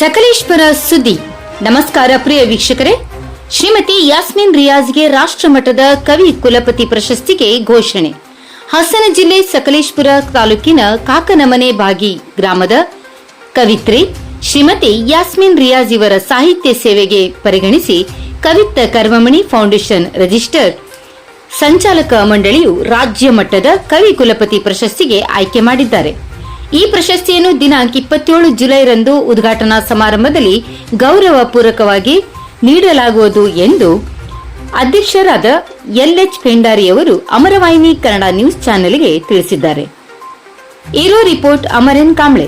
ಸಕಲೇಶ್ವರ ಸುದ್ದಿ. ನಮಸ್ಕಾರ ಪ್ರಿಯ ವೀಕ್ಷಕರೇ. ಶ್ರೀಮತಿ ಯಾಸ್ಮಿನ್ ರಿಯಾಜ್ಗೆ ರಾಷ್ಟ್ರಮಟ್ಟದ ಕವಿ ಕುಲಪತಿ ಪ್ರಶಸ್ತಿಗೆ ಘೋಷಣೆ. ಹಾಸನ ಜಿಲ್ಲೆ ಸಕಲೇಶ್ಪುರ ತಾಲೂಕಿನ ಕಾಕನಮನೆ ಬಾಗಿ ಗ್ರಾಮದ ಕವಿತ್ರಿ ಶ್ರೀಮತಿ ಯಾಸ್ಮಿನ್ ರಿಯಾಜ್ ಇವರ ಸಾಹಿತ್ಯ ಸೇವೆಗೆ ಪರಿಗಣಿಸಿ ಕವಿತ್ತ ಕರ್ಮಮಣಿ ಫೌಂಡೇಶನ್ ರಿಜಿಸ್ಟರ್ ಸಂಚಾಲಕ ಮಂಡಳಿಯು ರಾಜ್ಯ ಮಟ್ಟದ ಕವಿ ಕುಲಪತಿ ಪ್ರಶಸ್ತಿಗೆ ಆಯ್ಕೆ ಮಾಡಿದ್ದಾರೆ. ಈ ಪ್ರಶಸ್ತಿಯನ್ನು ದಿನಾಂಕ ಇಪ್ಪತ್ತೇಳು ಜುಲೈರಂದು ಉದ್ಘಾಟನಾ ಸಮಾರಂಭದಲ್ಲಿ ಗೌರವ ಪೂರ್ವಕವಾಗಿ ನೀಡಲಾಗುವುದು ಎಂದು ಅಧ್ಯಕ್ಷರಾದ ಎಲ್ಎಚ್ ಪೆಂಡಾರಿಯವರು ಅಮರವಾಹಿನಿ ಕನ್ನಡ ನ್ಯೂಸ್ ಚಾನೆಲ್ಗೆ ತಿಳಿಸಿದ್ದಾರೆ. ಇರೋ ರಿಪೋರ್ಟ್ ಅಮರನ್ ಕಾಂಬ್ಳೆ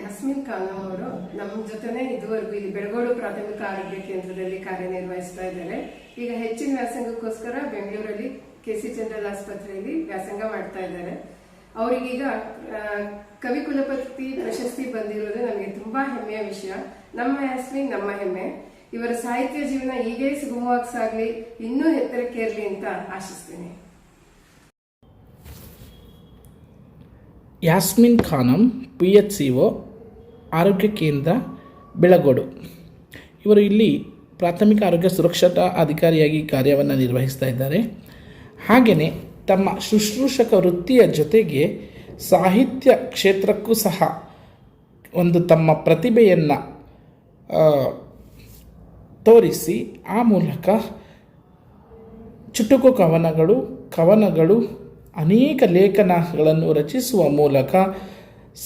ಯಾಸ್ಮಿನ್ ಖಾನಂ ಅವರು ನಮ್ಮ ಜೊತೆನೆ ಇದುವರೆಗೂ ಇಲ್ಲಿ ಬೆಳಗೋಡು ಪ್ರಾಥಮಿಕ ಆರೋಗ್ಯ ಕೇಂದ್ರದಲ್ಲಿ ಕಾರ್ಯನಿರ್ವಹಿಸ್ತಾ ಇದ್ದಾರೆ. ಈಗ ಹೆಚ್ಚಿನ ವ್ಯಾಸಂಗಕ್ಕೋಸ್ಕರ ಬೆಂಗಳೂರಲ್ಲಿ ಕೆಸಿ ಜನರಲ್ ಆಸ್ಪತ್ರೆಯಲ್ಲಿ ವ್ಯಾಸಂಗ ಮಾಡ್ತಾ ಇದ್ದಾರೆ. ಅವರಿಗೀಗ ಕವಿ ಕುಲಪತಿ ಪ್ರಶಸ್ತಿ ಬಂದಿರೋದು ನನಗೆ ತುಂಬಾ ಹೆಮ್ಮೆಯ ವಿಷಯ. ನಮ್ಮ ಹೆಸರಿ, ನಮ್ಮ ಹೆಮ್ಮೆ. ಇವರ ಸಾಹಿತ್ಯ ಜೀವನ ಹೀಗೆ ಸುಗಮವಾಗಿ ಸಾಗಲಿ ಇನ್ನೂ ಇರಲಿ ಅಂತ ಆಶಿಸ್ತೀನಿ. Yasmin Khanam, P H C O, ಆರೋಗ್ಯ ಕೇಂದ್ರ, ಬೆಳಗೋಡು. ಇವರು ಇಲ್ಲಿ ಪ್ರಾಥಮಿಕ ಆರೋಗ್ಯ ಸುರಕ್ಷತಾ ಅಧಿಕಾರಿಯಾಗಿ ಕಾರ್ಯವನ್ನು ನಿರ್ವಹಿಸ್ತಾ ಇದ್ದಾರೆ. ಹಾಗೆಯೇ ತಮ್ಮ ಶುಶ್ರೂಷಕ ವೃತ್ತಿಯ ಜೊತೆಗೆ ಸಾಹಿತ್ಯ ಕ್ಷೇತ್ರಕ್ಕೂ ಸಹ ಒಂದು ತಮ್ಮ ಪ್ರತಿಭೆಯನ್ನು ತೋರಿಸಿ, ಆ ಮೂಲಕ ಚುಟುಕು ಕವನಗಳು ಕವನಗಳು, ಅನೇಕ ಲೇಖನಗಳನ್ನು ರಚಿಸುವ ಮೂಲಕ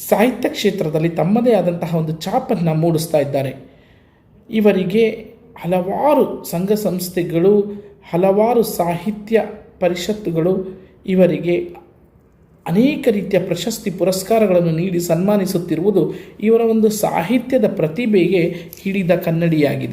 ಸಾಹಿತ್ಯ ಕ್ಷೇತ್ರದಲ್ಲಿ ತಮ್ಮದೇ ಆದಂತಹ ಒಂದು ಛಾಪನ್ನು ಮೂಡಿಸ್ತಾ ಇದ್ದಾರೆ. ಇವರಿಗೆ ಹಲವಾರು ಸಂಘ ಸಂಸ್ಥೆಗಳು ಹಲವಾರು ಸಾಹಿತ್ಯ ಪರಿಷತ್ತುಗಳು ಇವರಿಗೆ ಅನೇಕ ರೀತಿಯ ಪ್ರಶಸ್ತಿ ಪುರಸ್ಕಾರಗಳನ್ನು ನೀಡಿ ಸನ್ಮಾನಿಸುತ್ತಿರುವುದು ಇವರ ಒಂದು ಸಾಹಿತ್ಯದ ಪ್ರತಿಭೆಗೆ ಹಿಡಿದ ಕನ್ನಡಿಯಾಗಿದೆ.